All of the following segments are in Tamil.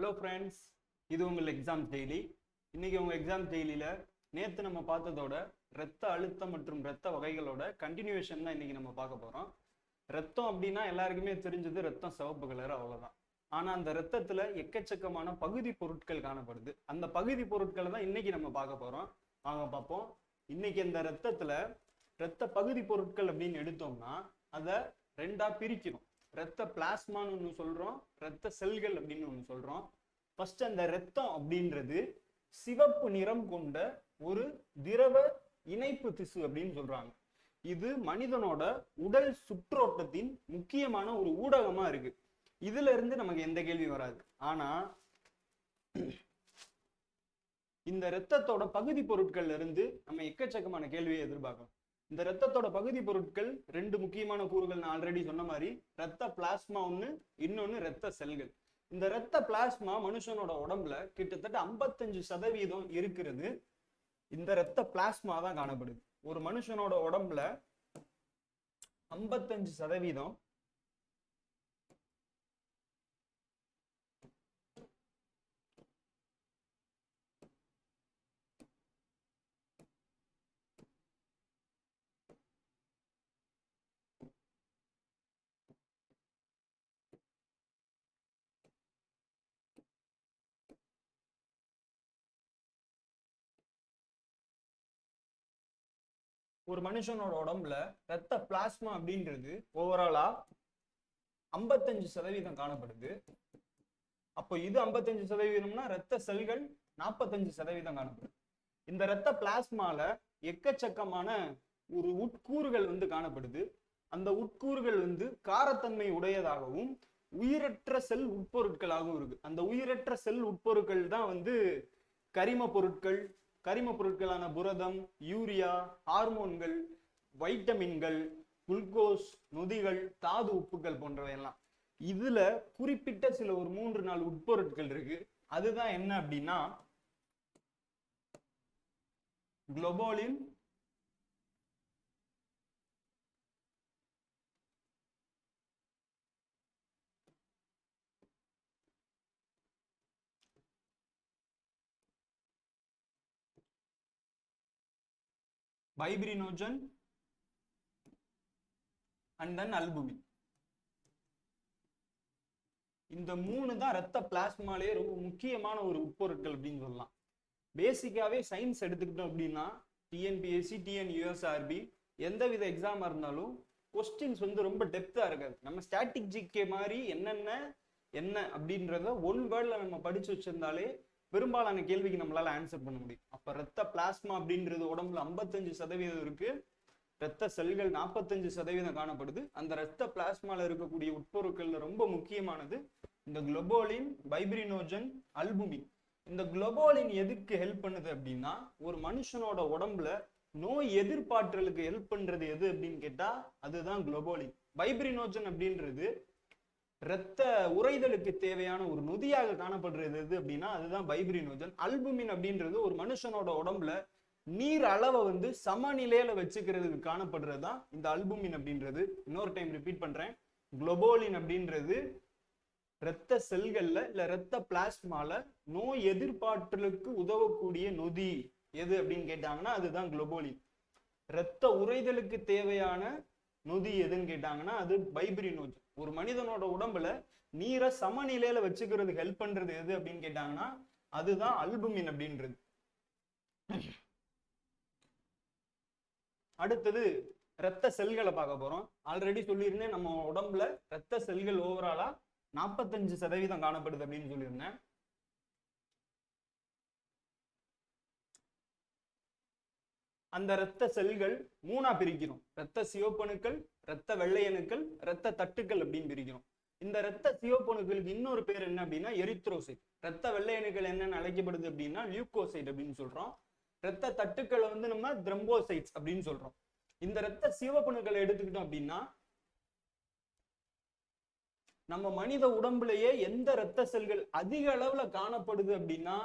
ஹலோ ஃப்ரெண்ட்ஸ் இது உங்கள் எக்ஸாம் டெய்லி இன்னைக்கு உங்கள் எக்ஸாம் டெய்லியில் நேற்று நம்ம பார்த்ததோட ரத்த அழுத்தம் மற்றும் ரத்த வகைகளோட கண்டினியூவேஷன் தான் இன்றைக்கி நம்ம பார்க்க போகிறோம் ரத்தம் அப்படின்னா எல்லாருக்குமே தெரிஞ்சது ரத்தம் சிவப்பு கலர் அவ்வளோதான் ஆனால் அந்த ரத்தத்தில் எக்கச்சக்கமான பகுதி பொருட்கள் காணப்படுது. அந்த பகுதி பொருட்களை தான் இன்னைக்கு நம்ம பார்க்க போகிறோம் வாங்க பார்ப்போம். இன்றைக்கி இந்த ரத்தத்தில் ரத்த பகுதி பொருட்கள் அப்படின்னு எடுத்தோம்னா அதை ரெண்டாக பிரிக்கணும் ரத்த பிளாஸ்மான்னு ஒன்று சொல்கிறோம் ரத்த செல்கள் அப்படின்னு ஒன்று சொல்கிறோம் ஃபர்ஸ்ட் அந்த ரத்தம் அப்படின்றது சிவப்பு நிறம் கொண்ட ஒரு திரவ இணைப்பு திசு அப்படின்னு சொல்றாங்க. இது மனிதனோட உடல் சுற்றோட்டத்தின் முக்கியமான ஒரு ஊடகமா இருக்கு. இதுல இருந்து நமக்கு எந்த கேள்வி வராது. ஆனா இந்த இரத்தத்தோட பகுதி பொருட்கள்ல இருந்து நம்ம எக்கச்சக்கமான கேள்வியை எதிர்பார்க்கலாம். இந்த ரத்தத்தோட பகுதி பொருட்கள் ரெண்டு முக்கியமான கூறுகள் நான் ஆல்ரெடி சொன்ன மாதிரி ரத்த பிளாஸ்மா ஒன்று இன்னொன்று ரத்த செல்கள். இந்த ரத்த பிளாஸ்மா மனுஷனோட உடம்புல கிட்டத்தட்ட ஐம்பத்தஞ்சு சதவீதம் இருக்கிறது. இந்த ரத்த பிளாஸ்மா தான் காணப்படுது. ஒரு மனுஷனோட உடம்புல ஐம்பத்தஞ்சு சதவீதம் ஒரு மனுஷனோட உடம்புல ரத்த பிளாஸ்மா அப்படின்றது ஓவராலா ஐம்பத்தஞ்சு சதவீதம் காணப்படுது. அப்போ இது ஐம்பத்தஞ்சு சதவீதம்னா ரத்த செல்கள் நாற்பத்தஞ்சு சதவீதம் காணப்படுது. இந்த ரத்த பிளாஸ்மால எக்கச்சக்கமான ஒரு உட்கூறுகள் வந்து காணப்படுது. அந்த உட்கூறுகள் வந்து காரத்தன்மை உடையதாகவும் உயிரற்ற செல் உட்பொருட்களாகவும் இருக்கு. அந்த உயிரற்ற செல் உட்பொருட்கள் தான் வந்து கரிம பொருட்கள் கரிம பொருட்களான புரதம் யூரியா ஹார்மோன்கள் வைட்டமின்கள் குளுக்கோஸ் நொதிகள் தாது உப்புகள் போன்றவையெல்லாம். இதுல குறிப்பிட்ட சில ஒரு மூன்று நாள் உட்பொருட்கள் இருக்கு. அதுதான் என்ன அப்படின்னா குளோபோலின் பைபிரினோஜன் அண்ட் தென் அல்புமின். இந்த மூணு தான் ரத்த பிளாஸ்மாலேயே ரொம்ப முக்கியமான ஒரு உட்பொருட்கள் அப்படின்னு சொல்லலாம். பேசிக்காவே சயின்ஸ் எடுத்துக்கிட்டோம் அப்படின்னா டிஎன்பிஎஸ்சி டிஎன் எந்த வித எக்ஸாமாக இருந்தாலும் கொஸ்டின்ஸ் வந்து ரொம்ப டெப்த்தாக இருக்காது. நம்ம ஸ்டாட்டிக் ஜிகே மாதிரி என்னென்ன என்ன அப்படின்றத ஒன் வேர்டில் நம்ம படிச்சு வச்சிருந்தாலே பெரும்பாலான கேள்விக்கு நம்மளால ஆன்சர் பண்ண முடியும். அப்ப ரத்த பிளாஸ்மா அப்படின்றது உடம்புல ஐம்பத்தஞ்சு சதவீதம் இருக்கு. ரத்த செல்கள் நாற்பத்தஞ்சு சதவீதம் காணப்படுது. அந்த ரத்த பிளாஸ்மால இருக்கக்கூடிய உட்பொருட்கள்ல ரொம்ப முக்கியமானது இந்த குளோபோலின் பைப்ரினோஜன் அல்புமின் இந்த குளோபோலின் எதுக்கு ஹெல்ப் பண்ணுது அப்படின்னா ஒரு மனுஷனோட உடம்புல நோய் எதிர்ப்பாற்றலுக்கு ஹெல்ப் பண்றது எது அப்படின்னு கேட்டா அதுதான் குளோபோலின் பைப்ரினோஜன் அப்படின்றது இரத்த உறைதலுக்கு தேவையான ஒரு நொதியாக காணப்படுறது எது அப்படின்னா அதுதான் பைப்ரினோஜன் அல்புமின் அப்படின்றது ஒரு மனுஷனோட உடம்புல நீர் அளவை வந்து சமநிலையில வச்சுக்கிறதுக்கு காணப்படுறது தான் இந்த அல்புமின் அப்படின்றது. இன்னொரு டைம் ரிப்பீட் பண்றேன். குளோபோலின் அப்படின்றது இரத்த செல்கள்ல இல்ல இரத்த பிளாஸ்மால நோய் எதிர்ப்பாற்றலுக்கு உதவக்கூடிய நொதி எது அப்படின்னு கேட்டாங்கன்னா அதுதான் குளோபோலின். இரத்த உறைதலுக்கு தேவையான நொதி எதுன்னு கேட்டாங்கன்னா அது பைப்ரினோஜன் ஒரு மனிதனோட உடம்புல நீரை சமநிலையில வச்சுக்கிறதுக்கு ஹெல்ப் பண்றது எது அப்படின்னு கேட்டாங்கன்னா அதுதான் அல்புமின் அப்படின்றது. அடுத்தது ரத்த செல்களை பார்க்க போறோம். ஆல்ரெடி சொல்லியிருந்தேன் நம்ம உடம்புல ரத்த செல்கள் ஓவராலா நாற்பத்தஞ்சு சதவீதம் காணப்படுது அப்படின்னு சொல்லியிருந்தேன். அந்த இரத்த செல்கள் மூணா பிரிக்கிறோம் இரத்த சிவப்பணுக்கள் இரத்த வெள்ளையணுக்கள் இரத்த தட்டுக்கள் அப்படின்னு பிரிக்கிறோம் இந்த இரத்த சிவப்பணுக்களுக்கு இன்னொரு பேர் என்ன அப்படின்னா எரித்ரோசைட் இரத்த வெள்ளையணுக்கள் என்னன்னு அழைக்கப்படுது அப்படின்னா லியூக்கோசைட் அப்படின்னு சொல்றோம். இரத்த தட்டுக்களை வந்து நம்ம திரம்போசைட்ஸ் அப்படின்னு சொல்றோம். இந்த இரத்த சிவப்பணுக்களை எடுத்துக்கிட்டோம் அப்படின்னா நம்ம மனித உடம்புலயே எந்த இரத்த செல்கள் அதிக அளவுல காணப்படுது அப்படின்னா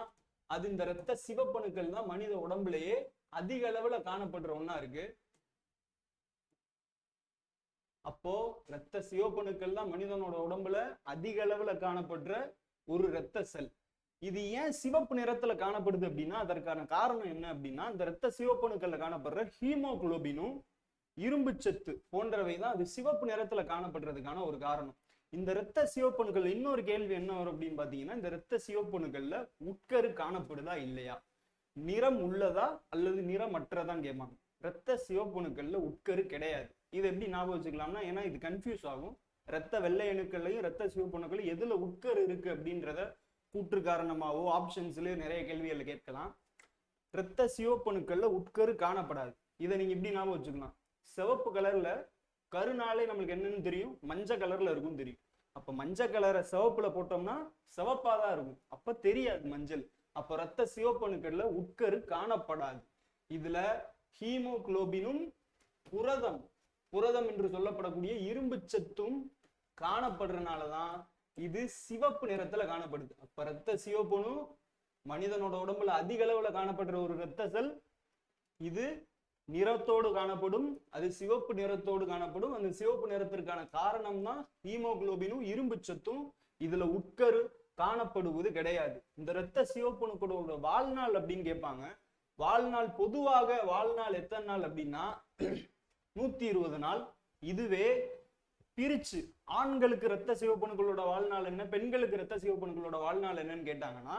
அது இந்த இரத்த சிவப்பணுக்கள் தான் மனித உடம்புலயே அதிக அளவுல காணப்படுற ஒன்னா இருக்கு. அப்போ ரத்த சிவப்பணுக்கள் தான் மனிதனோட உடம்புல அதிக அளவுல காணப்படுற ஒரு இரத்த செல். இது ஏன் சிவப்பு நிறத்துல காணப்படுது அப்படின்னா அதற்கான காரணம் என்ன அப்படின்னா இந்த இரத்த சிவப்பணுக்கள்ல காணப்படுற ஹீமோகுளோபினும் இரும்பு சத்து போன்றவை தான் அது சிவப்பு நிறத்துல காணப்படுறதுக்கான ஒரு காரணம். இந்த இரத்த சிவப்பணுக்கள் இன்னொரு கேள்வி என்ன வரும் அப்படின்னு பாத்தீங்கன்னா இந்த இரத்த சிவப்பணுக்கள்ல உட்கரு காணப்படுதா இல்லையா? நிறம் உள்ளதா அல்லது நிறமற்றதான் கேட்பாங்க. இரத்த சிவப்பணுக்கள்ல உட்கரு கிடையாது. இது எப்படி ஞாபகம் வச்சுக்கலாம்னா ஏன்னா இது கன்ஃபியூஸ் ஆகும். இரத்த வெள்ளை அணுக்கள்லையும் இரத்த சிவப்பணுக்களையும் எதுல உட்கரு இருக்கு அப்படின்றத கூற்று காரணமாவோ ஆப்ஷன்ஸ்லயோ நிறைய கேள்விகள் கேட்கலாம். இரத்த சிவப்பணுக்கள்ல உட்கரு காணப்படாது. இதை நீங்க இப்படி ஞாபகம் வச்சுக்கலாம்? சிவப்பு கலர்ல கருனாலே நம்மளுக்கு என்னன்னு தெரியும்? மஞ்சள் கலர்ல இருக்கும் தெரியும். அப்ப மஞ்சள் கலரை சிவப்புல போட்டோம்னா சிவப்பா தான் இருக்கும். அப்ப தெரியாது மஞ்சள். அப்ப ரத்த சிவப்பணுக்கள்ல உட்கரு காணப்படாது. இதுல ஹீமோகுளோபினும் புரதம் புரதம் என்று சொல்லப்படக்கூடிய இரும்பு சத்தும் காணப்படுறதுனாலதான் இது சிவப்பு நிறத்துல காணப்படுது. அப்ப ரத்த சிவப்பணு மனிதனோட உடம்புல அதிக அளவுல காணப்படுற ஒரு ரத்த செல் இது நிறத்தோடு காணப்படும் அது சிவப்பு நிறத்தோடு காணப்படும். அந்த சிவப்பு நிறத்திற்கான காரணம் தான் ஹீமோகுளோபினும் இரும்பு சத்தும் இதுல உட்கரு காணப்படுவது கிடையாது. இந்த இரத்த சிவப்பணுக்களோட வாழ்நாள் அப்படின்னு கேட்பாங்க. வாழ்நாள் பொதுவாக வாழ்நாள் எத்தனை நாள் அப்படின்னா நூத்தி இருபது நாள். இதுவே பிரிச்சு ஆண்களுக்கு இரத்த சிவப்பணுக்களோட வாழ்நாள் என்ன பெண்களுக்கு இரத்த சிவப்பணுக்களோட வாழ்நாள் என்னன்னு கேட்டாங்கன்னா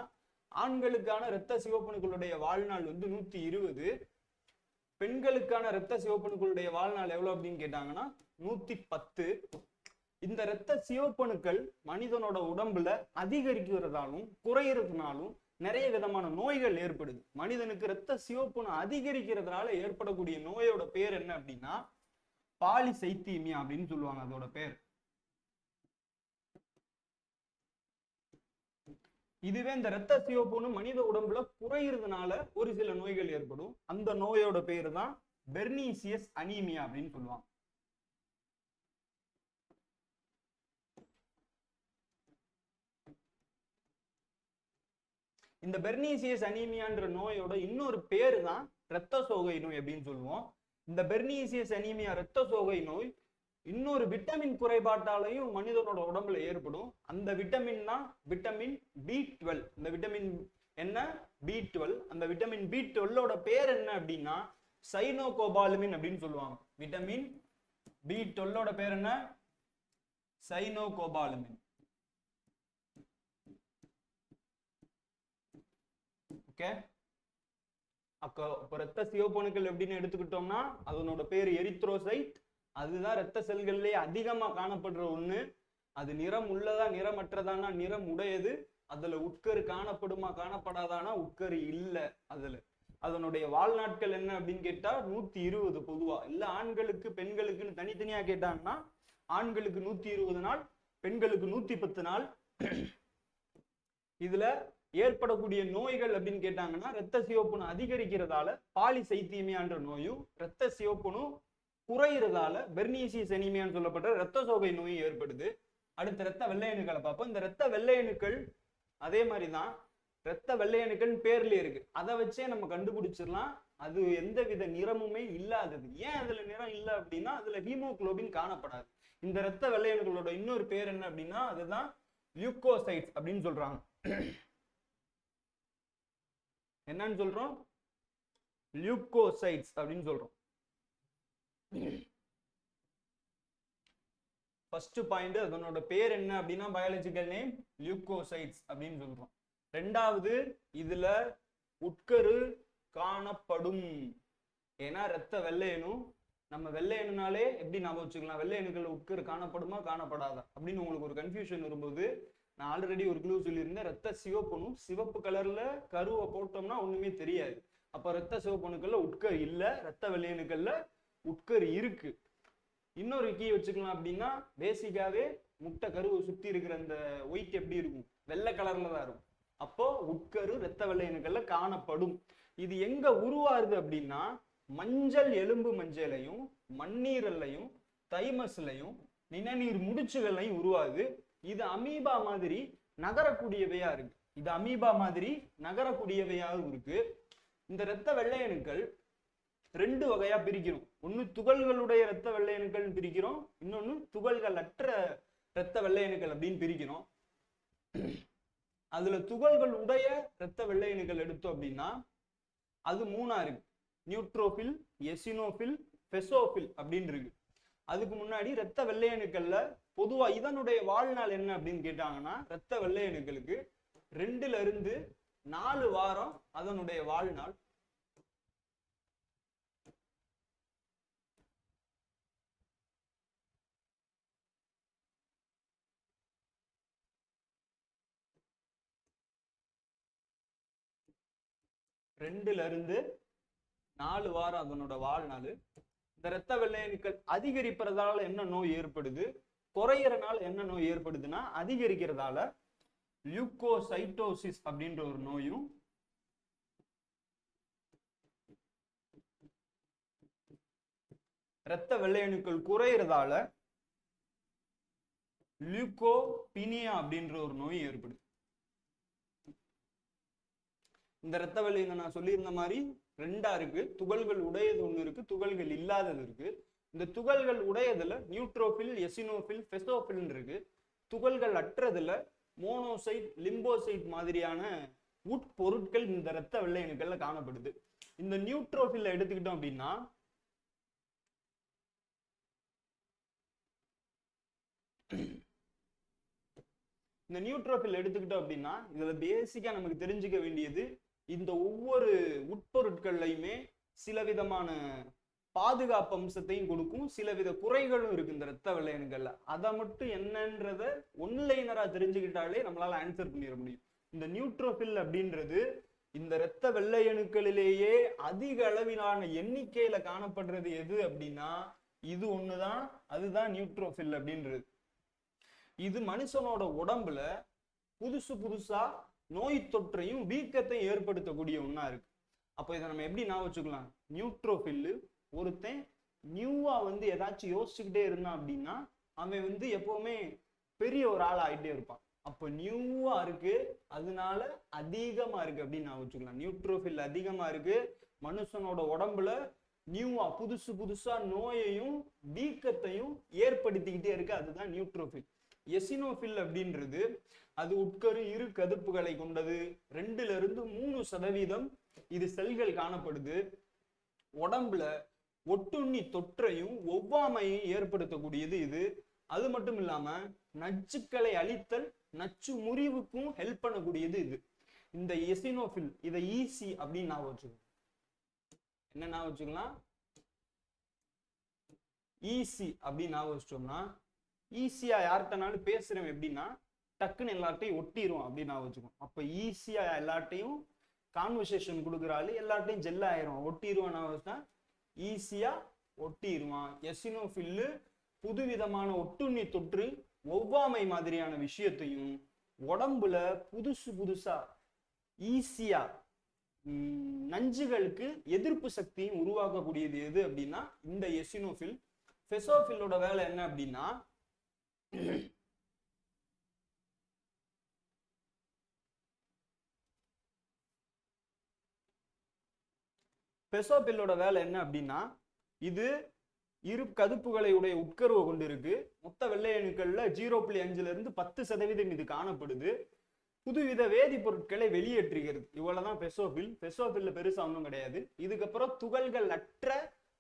ஆண்களுக்கான இரத்த சிவப்பணுக்களுடைய வாழ்நாள் வந்து நூத்தி இருபது. பெண்களுக்கான இரத்த சிவப்பணுக்களுடைய வாழ்நாள் எவ்வளவு அப்படின்னு கேட்டாங்கன்னா நூத்தி பத்து இந்த இரத்த சிவப்பணுக்கள் மனிதனோட உடம்புல அதிகரிக்கிறதாலும் குறையிறதுனாலும் நிறைய விதமான நோய்கள் ஏற்படுது. மனிதனுக்கு இரத்த சிவப்பணு அதிகரிக்கிறதுனால ஏற்படக்கூடிய நோயோட பேர் என்ன அப்படின்னா பாலிசைத்தீமியா அப்படின்னு சொல்லுவாங்க அதோட பேர். இதுவே இந்த இரத்த சிவப்புன்னு மனித உடம்புல குறையிறதுனால ஒரு சில நோய்கள் ஏற்படும். அந்த நோயோட பேர் தான் பெர்னீசியஸ் அனீமியா அப்படின்னு சொல்லுவாங்க. இந்த பெர்னீசியஸ் அனீமியான்ற நோயோட இன்னொரு பேரு தான் இரத்த சோகை நோய் அப்படின்னு சொல்லுவோம். இந்த பெர்னீசியஸ் அனீமியா இரத்த சோகை நோய் இன்னொரு விட்டமின் குறைபாட்டாலையும் மனிதனோட உடம்புல ஏற்படும். அந்த விட்டமின்னா விட்டமின் பி டுவெல் இந்த விட்டமின் என்ன? பி டுவெல் அந்த விட்டமின் பி டுவெல்லோட பேர் என்ன அப்படின்னா சைனோகோபாலுமின் அப்படின்னு சொல்லுவாங்க. விட்டமின் பி டுவெல்லோட பேர் என்ன? சைனோகோபாலுமின். ஓகே அப்போ இப்போ ரத்த சிவப்பணுக்கள் எப்படின்னு எடுத்துக்கிட்டோம்னா அதனோட பேர் எரித்ரோசைட் அதுதான் ரத்த செல்கள்லயே அதிகமா காணப்படுற ஒண்ணு. அது நிறம் உள்ளதா நிறமற்றதானா? நிறம் உடையது. அதுல உட்கரு காணப்படுமா காணப்படாதானா? உட்கரு இல்ல அதுல. அதனுடைய வாழ்நாட்கள் என்ன அப்படின்னு கேட்டா நூத்தி இருபது பொதுவா. இல்ல ஆண்களுக்கு பெண்களுக்குன்னு தனித்தனியா கேட்டாங்கன்னா ஆண்களுக்கு நூத்தி இருபது நாள் பெண்களுக்கு நூத்தி பத்து நாள். இதுல ஏற்படக்கூடிய நோய்கள் அப்படின்னு கேட்டாங்கன்னா ரத்த சிவப்புணு அதிகரிக்கிறதால பாலி பாலிசைத்தீமியான்ற நோயும் ரத்த சிவப்புணு குறையிறதால பெர்னீசியஸ் எனிமியான்னு சொல்லப்பட்ட ரத்த சோகை நோயும் ஏற்படுது. அடுத்த ரத்த வெள்ளையணுக்களை பார்ப்போம். இந்த ரத்த வெள்ளையணுக்கள் அதே மாதிரி தான் ரத்த வெள்ளையணுக்கள்னு அணுக்கள் பேர்ல இருக்கு. அதை வச்சே நம்ம கண்டுபிடிச்சிடலாம். அது எந்த வித நிறமுமே இல்லாதது. ஏன் அதுல நிறம் இல்லை அப்படின்னா அதுல ஹீமோகுளோபின் காணப்படாது. இந்த ரத்த வெள்ளையணுக்களோட இன்னொரு பேர் என்ன அப்படின்னா அதுதான் லியூக்கோசைட்ஸ் அப்படின்னு சொல்றாங்க. என்னன்னு சொல்றோம்? லியூக்கோசைட்ஸ் அப்படின்னு சொல்றோம். ஃபர்ஸ்ட் பாயிண்ட் அதனோட பேர் என்ன அப்படின்னா பயாலஜிக்கல் நேம் லியூக்கோசைட்ஸ் அப்படின்னு சொல்றோம். ரெண்டாவது இதுல உட்கரு காணப்படும். ஏன்னா ரத்த வெள்ளையணும் நம்ம வெள்ளையணுனாலே எப்படி ஞாபகம் வச்சுக்கலாம்? வெள்ளை உட்கரு காணப்படுமா காணப்படாதா? அப்படின்னு உங்களுக்கு ஒரு கன்ஃபியூஷன் வரும்போது நான் ஆல்ரெடி ஒரு க்ளூ சொல்லியிருந்தேன். ரத்த சிவப்பணும் சிவப்பு கலர்ல கருவை போட்டோம்னா ஒண்ணுமே தெரியாது. அப்ப ரத்த சிவப்பணுக்கள்ல உட்கர் இல்ல ரத்த வெள்ளையணுக்கள்ல உட்கரு இருக்கு. இன்னொரு கீ வச்சுக்கலாம் அப்படின்னா பேசிக்காவே முட்டை கருவை சுத்தி இருக்கிற அந்த ஒயிட் எப்படி இருக்கும்? வெள்ளை கலர்ல தான் இருக்கும். அப்போ உட்கரு ரத்த வெள்ளையணுக்கள்ல காணப்படும். இது எங்க உருவாருது அப்படின்னா மஞ்சள் எலும்பு மஞ்சளையும் மண்ணீரல்லையும் தைமஸ்லையும் நிணநீர் முடிச்சுகளையும் உருவாகுது. இது அமீபா மாதிரி நகரக்கூடியவையா இருக்கு. இது அமீபா மாதிரி நகரக்கூடியவையாகவும் இருக்கு. இந்த இரத்த வெள்ளையணுக்கள் ரெண்டு வகையா பிரிக்கிறோம். ஒன்று துகள்களுடைய இரத்த வெள்ளையணுக்கள் பிரிக்கிறோம். இன்னொன்று துகள்கள் அற்ற இரத்த வெள்ளையணுக்கள் அப்படின்னு பிரிக்கிறோம். அதுல துகள்கள் உடைய இரத்த வெள்ளையணுக்கள் எடுத்தோம் அப்படின்னா அது மூணா இருக்கு. நியூட்ரோபில் எசினோபில் பெசோபில் அப்படின்னு இருக்கு. அதுக்கு முன்னாடி இரத்த வெள்ளையணுக்கள்ல பொதுவா இதனுடைய வாழ்நாள் என்ன அப்படின்னு கேட்டாங்கன்னா இரத்த வெள்ளையணுக்களுக்கு ரெண்டுல இருந்து நாலு வாரம் அதனுடைய வாழ்நாள். ரெண்டுல இருந்து நாலு வாரம் அதனோட வாழ்நாள். இந்த இரத்த வெள்ளையணுக்கள் அதிகரிப்பதால என்ன நோய் ஏற்படுது? குறையறனால என்ன நோய் ஏற்படுதுன்னா அதிகரிக்கிறதால லியூகோசைட்டோசிஸ் அப்படின்ற ஒரு நோயும் இரத்த வெள்ளையணுக்கள் குறையிறதால குறையறதால லியூகோபினியா அப்படின்ற ஒரு நோய் ஏற்படுது. இந்த இரத்த வெள்ளைங்க நான் சொல்லியிருந்த மாதிரி ரெண்டா இருக்கு. துகள்கள் உடையது ஒண்ணு இருக்கு துகள்கள் இல்லாதது இருக்கு. இந்த துகள்கள் உடையதுல நியூட்ரோபில் எசினோபில் பெசோபில் இருக்கு. துகள்கள் அற்றதுல மோனோசைட் லிம்போசைட் மாதிரியான உட்பொருட்கள் இந்த இரத்த வெள்ளை அணுக்கள்ல காணப்படுது. இந்த நியூட்ரோபில் எடுத்துக்கிட்டோம் அப்படின்னா இந்த நியூட்ரோபில் எடுத்துக்கிட்டோம் அப்படின்னா இதுல பேசிக்கா நமக்கு தெரிஞ்சுக்க வேண்டியது இந்த ஒவ்வொரு உட்பொருட்கள்லையுமே சில விதமான பாதுகாப்பு அம்சத்தையும் கொடுக்கும் சில வித குறைகளும் இருக்கு இந்த ரத்த வெள்ளையணுகள்ல அதை மட்டும் என்னன்றத ஒன்லைனரா தெரிஞ்சுக்கிட்டாலே நம்மளால ஆன்சர் பண்ணிட முடியும். இந்த நியூட்ரோபில் அப்படின்றது இந்த இரத்த வெள்ளையணுக்களிலேயே அதிக அளவிலான எண்ணிக்கையில காணப்படுறது எது அப்படின்னா இது ஒண்ணுதான் அதுதான் நியூட்ரோபில் அப்படின்றது. இது மனுஷனோட உடம்புல புதுசு புதுசா நோய் தொற்றையும் வீக்கத்தையும் ஏற்படுத்தக்கூடிய ஒன்றா இருக்கு. அப்போ இதை நம்ம எப்படி நான் வச்சுக்கலாம்? நியூட்ரோஃபில்லு ஒருத்தன் நியூவா வந்து ஏதாச்சும் யோசிச்சுக்கிட்டே இருந்தான் அப்படின்னா அவன் வந்து எப்பவுமே பெரிய ஒரு ஆள் ஆகிட்டே இருப்பான். அப்போ நியூவா இருக்கு அதனால அதிகமா இருக்கு அப்படின்னு நான் வச்சுக்கலாம். நியூட்ரோஃபில் அதிகமா இருக்கு மனுஷனோட உடம்புல நியூவா புதுசு புதுசா நோயையும் வீக்கத்தையும் ஏற்படுத்திக்கிட்டே இருக்கு. அதுதான் நியூட்ரோஃபில் எசினோஃபில் அப்படின்றது அது உட்கரு இரு கதுப்புகளை கொண்டது. ரெண்டுல இருந்து மூணு சதவீதம் இது செல்கள் காணப்படுது. உடம்புல ஒட்டுண்ணி தொற்றையும் ஒவ்வாமையும் ஏற்படுத்தக்கூடியது இது. அது மட்டும் இல்லாம நச்சுக்களை அழித்தல் நச்சு முறிவுக்கும் ஹெல்ப் பண்ணக்கூடியது இது. இந்த எசினோஃபில் இதை ஈசி அப்படின்னு நான் வச்சுக்கோங்க. என்ன நான் வச்சுக்கலாம்? ஈசி அப்படின்னு நான் வச்சிட்டோம்னா ஈஸியா யார்கிட்டனாலும் பேசுறேன் எப்படின்னா டக்குன்னு எல்லார்ட்டையும் ஒட்டிரும் அப்படின்னு நான் வச்சுக்கோம் அப்ப ஈஸியா எல்லார்ட்டையும் கான்வர்சேஷன் கொடுக்குறாள் எல்லார்ட்டையும் ஜெல்ல ஆயிரும். ஒட்டிடுவான் நான் வச்சுட்டா ஈஸியா ஒட்டிடுவான் எசினோஃபில்லு புதுவிதமான ஒட்டுண்ணி தொற்று ஒவ்வாமை மாதிரியான விஷயத்தையும் உடம்புல புதுசு புதுசா ஈஸியா நஞ்சுகளுக்கு எதிர்ப்பு சக்தியும் உருவாக்கக்கூடியது எது அப்படின்னா இந்த எசினோஃபில். ஃபெசோஃபில்லோட வேலை என்ன அப்படின்னா பெசோபில்லோட வேலை என்ன அப்படின்னா இது இரு கதுப்புகளை உடைய உட்கருவை கொண்டிருக்கு. மொத்த வெள்ளையணுக்கள்ல ஜீரோ புள்ளி அஞ்சுல இருந்து பத்து சதவீதம் இது காணப்படுது. புதுவித வேதிப்பொருட்களை வெளியேற்றுகிறது. இவ்வளவுதான் பெசோபில். பெசோபில்ல பெருசா ஒன்றும் கிடையாது. இதுக்கப்புறம் துகள்கள் அற்ற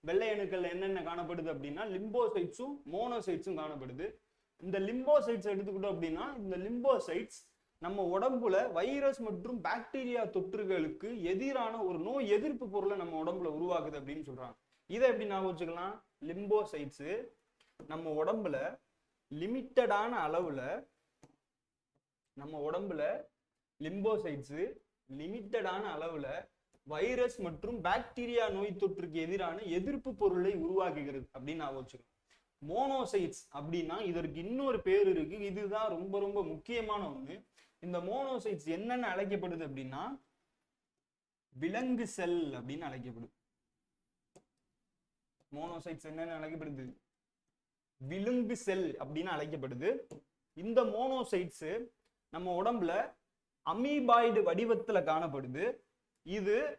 வெள்ளையணுக்கள் என்னென்ன காணப்படுது அப்படின்னா லிம்போசைட்ஸும் மோனோசைட்ஸும் காணப்படுது. இந்த லிம்போசைட்ஸ் எடுத்துக்கிட்டோம் அப்படின்னா இந்த லிம்போசைட்ஸ் நம்ம உடம்புல வைரஸ் மற்றும் பாக்டீரியா தொற்றுகளுக்கு எதிரான ஒரு நோய் எதிர்ப்பு பொருளை நம்ம உடம்புல உருவாக்குது அப்படின்னு சொல்றாங்க. இதை எப்படி ஞாபகம் வச்சுக்கலாம்? லிம்போசைட்ஸ் நம்ம உடம்புல லிமிட்டடான அளவுல நம்ம உடம்புல லிம்போசைட்ஸ் லிமிட்டடான அளவுல வைரஸ் மற்றும் பாக்டீரியா நோய் தொற்றுக்கு எதிரான எதிர்ப்பு பொருளை உருவாக்குகிறது அப்படின்னு ஞாபகம் வச்சுக்கலாம். மோனோசைட்ஸ் அப்படின்னா இதற்கு இன்னொரு பேர் இருக்கு. இதுதான் ரொம்ப ரொம்ப முக்கியமான ஒண்ணு. இந்த மோனோசைட்ஸ் என்னென்ன அழைக்கப்படுது அப்படின்னா விலங்கு செல் அப்படின்னு அழைக்கப்படுது மோனோசைட்ஸ் என்னென்ன அழைக்கப்படுது? விலங்கு செல் அப்படின்னு அழைக்கப்படுது. இந்த மோனோசைட்ஸ் நம்ம உடம்புல அமீபாய்டு வடிவத்துல காணப்படுது. இது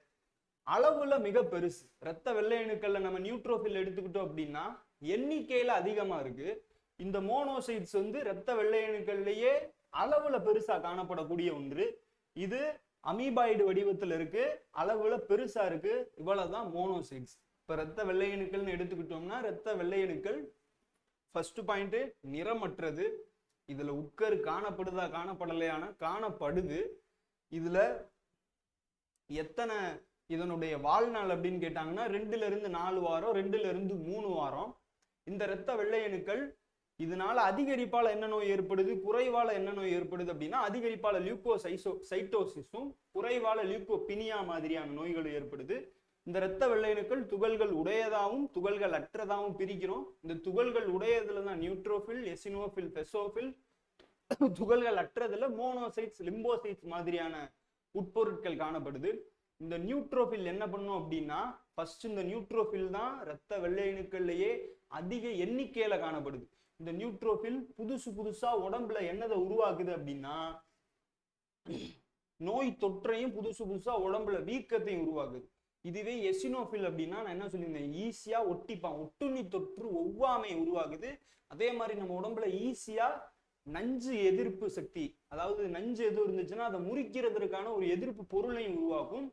அளவுல மிக பெருசு. ரத்த வெள்ளை அணுக்கள்ல நம்ம நியூட்ரோஃபில் எடுத்துக்கிட்டோம் அப்படின்னா எண்ணிக்கையில அதிகமா இருக்கு. இந்த மோனோசைட்ஸ் வந்து இரத்த வெள்ளையணுக்கள்லயே அளவுல பெருசா காணப்படக்கூடிய ஒன்று. இது அமீபாய்டு வடிவத்துல இருக்கு. அளவுல பெருசா இருக்கு. இவ்வளவுதான் மோனோசைட்ஸ். இப்ப ரத்த வெள்ளையணுக்கள்னு எடுத்துக்கிட்டோம்னா இரத்த வெள்ளையணுக்கள் ஃபர்ஸ்ட் பாயிண்ட் நிறமற்றது. இதுல உக்கர் காணப்படுதா காணப்படலையான காணப்படுது. இதுல எத்தனை இதனுடைய வாழ்நாள் அப்படின்னு கேட்டாங்கன்னா ரெண்டுல இருந்து நாலு வாரம் ரெண்டுல இருந்து மூணு வாரம். இந்த இரத்த வெள்ளையணுக்கள் இதனால அதிகரிப்பால என்ன நோய் ஏற்படுது? குறைவால என்ன நோய் ஏற்படுது அப்படின்னா அதிகரிப்பால லியூக்கோ சைசோ சைட்டோசிஸும் குறைவால லியூக்கோபினியா மாதிரியான நோய்கள் ஏற்படுது. இந்த இரத்த வெள்ளையணுக்கள் துகள்கள் உடையதாகவும் துகள்கள் அற்றதாகவும் பிரிக்கிறோம். இந்த துகள்கள் உடையதுல தான் நியூட்ரோஃபில் எசினோஃபில் பெசோஃபில் துகள்கள் அற்றதுல மோனோசைட்ஸ் லிம்போசைட்ஸ் மாதிரியான உட்பொருட்கள் காணப்படுது. இந்த நியூட்ரோஃபில் என்ன பண்ணும் அப்படின்னா ஃபர்ஸ்ட் இந்த நியூட்ரோஃபில் தான் இரத்த வெள்ளையணுக்கள்லயே அதிக எண்ணிக்கையில காணப்படுது. இந்த நியூட்ரோஃபில் புதுசு புதுசா உடம்புல என்னதை உருவாக்குது அப்படின்னா நோய் தொற்றையும் புதுசு புதுசா உடம்புல வீக்கத்தையும் உருவாக்குது. இதுவே எசினோஃபில் அப்படின்னா நான் என்ன சொல்லியிருந்தேன்? ஈஸியா ஒட்டிப்பான். ஒட்டுண்ணி தொற்று ஒவ்வாமை உருவாகுது அதே மாதிரி நம்ம உடம்புல ஈஸியா நஞ்சு எதிர்ப்பு சக்தி. அதாவது நஞ்சு எதுவும் இருந்துச்சுன்னா அதை முறிக்கிறதுக்கான ஒரு எதிர்ப்பு பொருளையும் உருவாக்கும்.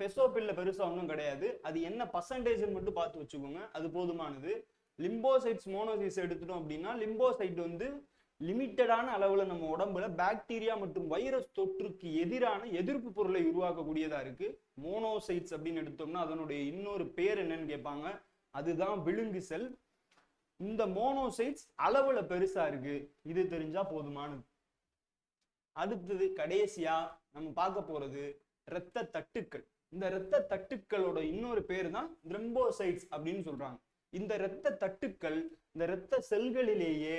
பெசோபில்ல பெருசா ஒன்றும் கிடையாது. அது என்ன பர்சன்டேஜ் மட்டும் பார்த்து வச்சுக்கோங்க. அது போதுமானது. லிம்போசைட்ஸ் மோனோசைட்ஸ் எடுத்துட்டோம் அப்படின்னா லிம்போசைட் வந்து லிமிட்டடான அளவுல நம்ம உடம்புல பாக்டீரியா மற்றும் வைரஸ் தொற்றுக்கு எதிரான எதிர்ப்பு பொருளை உருவாக்கக்கூடியதா இருக்கு. மோனோசைட்ஸ் அப்படின்னு எடுத்தோம்னா அதனுடைய இன்னொரு பேர் என்னன்னு கேட்பாங்க. அதுதான் விழுங்கு செல் இந்த மோனோசைட்ஸ் அளவுல பெருசா இருக்கு. இது தெரிஞ்சா போதுமானது. அடுத்தது கடைசியா நம்ம பார்க்க போறது இரத்த தட்டுக்கள். இந்த இரத்த தட்டுக்களோட இன்னொரு பேர் தான் த்ரம்போசைட்ஸ் அப்படின்னு சொல்றாங்க. இந்த இரத்த தட்டுக்கள் இந்த இரத்த செல்களிலேயே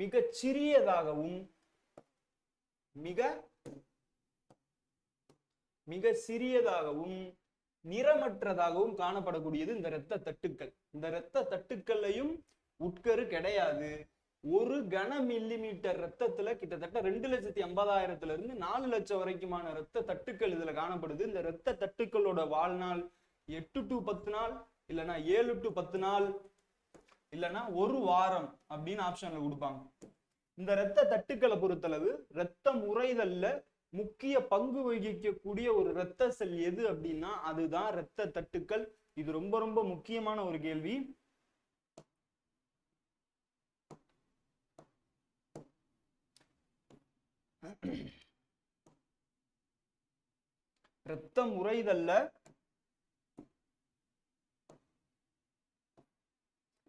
மிக சிறியதாகவும் மிக மிக சிறியதாகவும் நிறமற்றதாகவும் காணப்படக்கூடியது இந்த இரத்த தட்டுக்கள். இந்த இரத்த தட்டுக்கள்லையும் உட்கரு கிடையாது. ஒரு கன மில்லிமீட்டர் ரத்தத்துல கிட்டத்தட்ட ரெண்டு லட்சத்தி ஐம்பதாயிரத்துல இருந்து நாலு லட்சம் வரைக்குமான ரத்த தட்டுக்கள் இதுல காணப்படுது. இந்த ரத்த தட்டுக்களோட வாழ்நாள் எட்டு டு பத்து நாள் இல்லைன்னா ஏழு டு பத்து நாள் இல்லைன்னா ஒரு வாரம் அப்படின்னு ஆப்ஷன்ல கொடுப்பாங்க. இந்த இரத்த தட்டுக்களை பொறுத்தளவு ரத்தம் உறைதல்ல முக்கிய பங்கு வகிக்கக்கூடிய ஒரு இரத்த செல் எது அப்படின்னா அதுதான் இரத்த தட்டுக்கள். இது ரொம்ப ரொம்ப முக்கியமான ஒரு கேள்வி. இரத்தம் உறைதல்ல.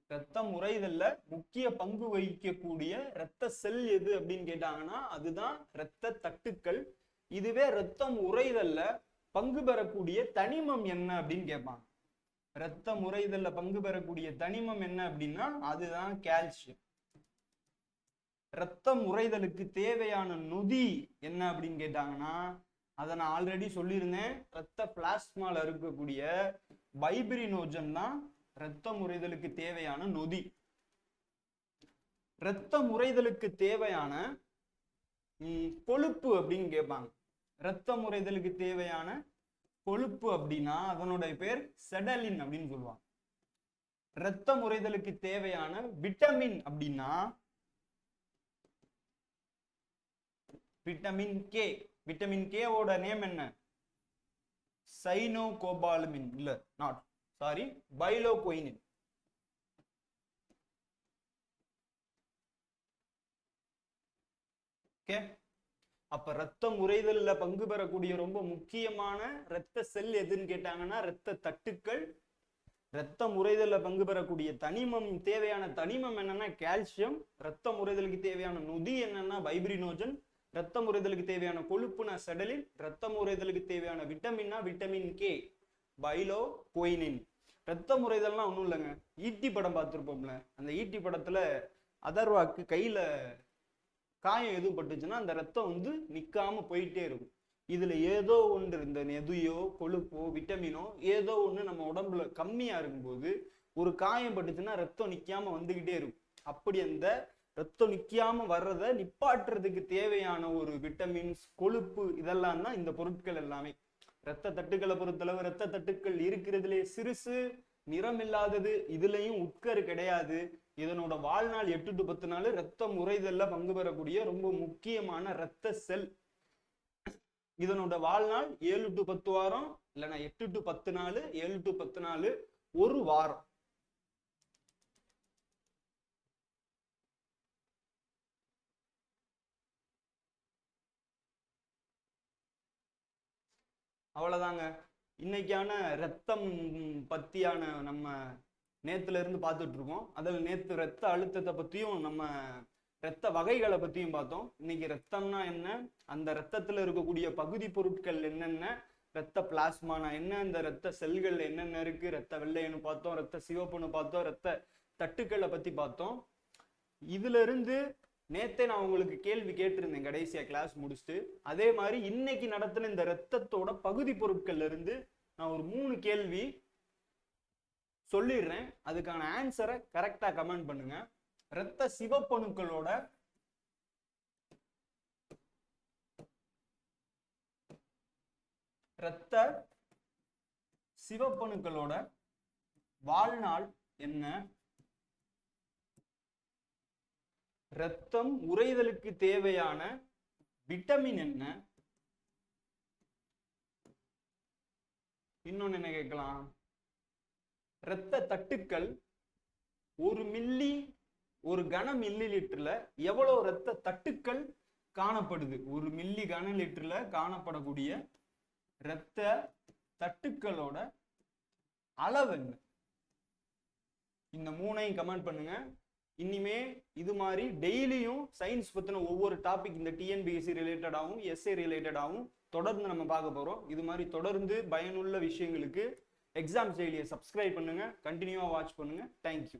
ரத்தம் உறைதல்ல. முக்கிய பங்கு வகிக்கக்கூடிய இரத்த செல் எது அப்படின்னு கேட்டாங்கன்னா அதுதான் இரத்த தட்டுக்கள். இதுவே ரத்தம் உறைதல்ல பங்கு பெறக்கூடிய தனிமம் என்ன அப்படின்னு கேட்பாங்க. ரத்தம் உறைதல்ல பங்கு பெறக்கூடிய தனிமம் என்ன அப்படின்னா அதுதான் கால்சியம். ரத்தம் உறைதலுக்கு தேவையான நொதி என்ன அப்படின்னு கேட்டாங்கன்னா அதை நான் ஆல்ரெடி சொல்லியிருந்தேன். ரத்த பிளாஸ்மால இருக்கக்கூடிய பைபிரினோஜன் தான் ரத்தம் உறைதலுக்கு தேவையான நொதி. ரத்த முறைதலுக்கு தேவையான கொழுப்பு அப்படின்னு கேட்பாங்க. ரத்த முறைதலுக்கு தேவையான கொழுப்பு அப்படின்னா அதனுடைய பேர் செடலின் அப்படின்னு சொல்லுவாங்க. ரத்த முறைதலுக்கு தேவையான விட்டமின் அப்படின்னா விட்டமின் கே விட்டமின் கேவோட நேம் என்ன? சைனோகோபாலமின் இல்ல நாட் சாரி பைலோகொயினின் ஓகே அப்ப ரத்தம் உறைதல்ல பங்கு பெறக்கூடிய ரொம்ப முக்கியமான ரத்த செல் எதுன்னு கேட்டாங்கன்னா ரத்த தட்டுக்கள். ரத்தம் உறைதல்ல பங்கு பெறக்கூடிய தனிமம் தேவையான தனிமம் என்னன்னா கால்சியம் ரத்தம் உறைதலுக்கு தேவையான நொதி என்னன்னா பைப்ரினோஜன் ரத்தம் உறைதலுக்கு தேவையான கொழுப்புனா செடலின் ரத்தம் உறைதலுக்கு தேவையான விட்டமின்னா விட்டமின் கே பைலோ கொயினின் ரத்தம் உறைதல்னா ஒன்றும் இல்லைங்க. ஈட்டி படம் பார்த்துருப்போம்ல அந்த ஈட்டி படத்துல அதர்வாக்கு கையில காயம் எதுவும் பட்டுச்சுன்னா அந்த ரத்தம் வந்து நிக்காம போயிட்டே இருக்கும். இதுல ஏதோ ஒன்று இந்த நெதுயோ கொழுப்போ விட்டமினோ ஏதோ ஒன்று நம்ம உடம்புல கம்மியா இருக்கும்போது ஒரு காயம் பட்டுச்சுன்னா ரத்தம் நிக்காம வந்துகிட்டே இருக்கும். அப்படி அந்த ரத்தம் நிற்காம வர்றத நிப்பாட்டுறதுக்கு தேவையான ஒரு விட்டமின்ஸ் கொழுப்பு இதெல்லாம் தான் இந்த பொருட்கள் எல்லாமே. ரத்த தட்டுக்களை பொறுத்தளவு ரத்த தட்டுக்கள் இருக்கிறதுலே சிறுசு நிறம் இல்லாதது இதுலயும் உட்கரு கிடையாது. இதனோட வாழ்நாள் எட்டு டு பத்து நாள் ரத்த முறைதல்ல பங்கு பெறக்கூடிய ரொம்ப முக்கியமான ரத்த செல். இதனோட வாழ்நாள் ஏழு டு பத்து வாரம் இல்லைன்னா எட்டு டு பத்து நாள் ஏழு டு பத்து நாள் ஒரு வாரம். அவ்வளோதாங்க இன்னைக்கான ரத்தம் பற்றியான நம்ம நேற்றுலேருந்து பார்த்துட்ருக்கோம் பார்த்துட்டு இருக்கோம் அதில் நேற்று ரத்த அழுத்தத்தை பற்றியும் நம்ம ரத்த வகைகளை பற்றியும் பார்த்தோம். இன்னைக்கு ரத்தம்னா என்ன? அந்த ரத்தத்தில் இருக்கக்கூடிய பகுதி பொருட்கள் என்னென்ன? ரத்த பிளாஸ்மானா என்ன? இந்த ரத்த செல்கள் என்னென்ன இருக்குது ரத்த வெள்ளையன்னு பார்த்தோம் ரத்த சிவப்புன்னு பார்த்தோம் ரத்த தட்டுக்களை பற்றி பார்த்தோம். இதுலேருந்து நேத்தே நான் உங்களுக்கு கேள்வி கேட்டிருந்தேன் கடைசியா கிளாஸ் முடிச்சுட்டு. அதே மாதிரி இன்னைக்கு நடத்தின இந்த ரத்தத்தோட பகுதி பொருட்கள்ல இருந்து நான் ஒரு மூணு கேள்வி சொல்லிடுறேன். அதுக்கான ஆன்சரை கரெக்டா கமெண்ட் பண்ணுங்க. ரத்த சிவப்பணுக்களோட ரத்த சிவப்பணுக்களோட வாழ்நாள் என்ன? ரத்தம் உறைதலுக்கு தேவையான விட்டமின் என்ன? இன்னொன்னு என்ன கேட்கலாம்? இரத்த தட்டுக்கள் ஒரு மில்லி ஒரு கன மில்லி லிட்டர்ல எவ்வளவு இரத்த தட்டுக்கள் காணப்படுது? ஒரு மில்லி கன லிட்டர்ல காணப்படக்கூடிய இரத்த தட்டுக்களோட அளவு என்ன? இந்த மூணையும் கமெண்ட் பண்ணுங்க. இனிமே இது மாதிரி டெய்லியும் சயின்ஸ் பத்தின ஒவ்வொரு டாபிக் இந்த டிஎன்பிஎஸ்சி ரிலேட்டடாகவும் எஸ்ஏ ரிலேட்டடாகவும் தொடர்ந்து நம்ம பார்க்க போறோம். இது மாதிரி தொடர்ந்து பயனுள்ள விஷயங்களுக்கு எக்ஸாம் செயலியை சப்ஸ்கிரைப் பண்ணுங்க. கண்டினியூவா வாட்ச் பண்ணுங்க. தேங்க்யூ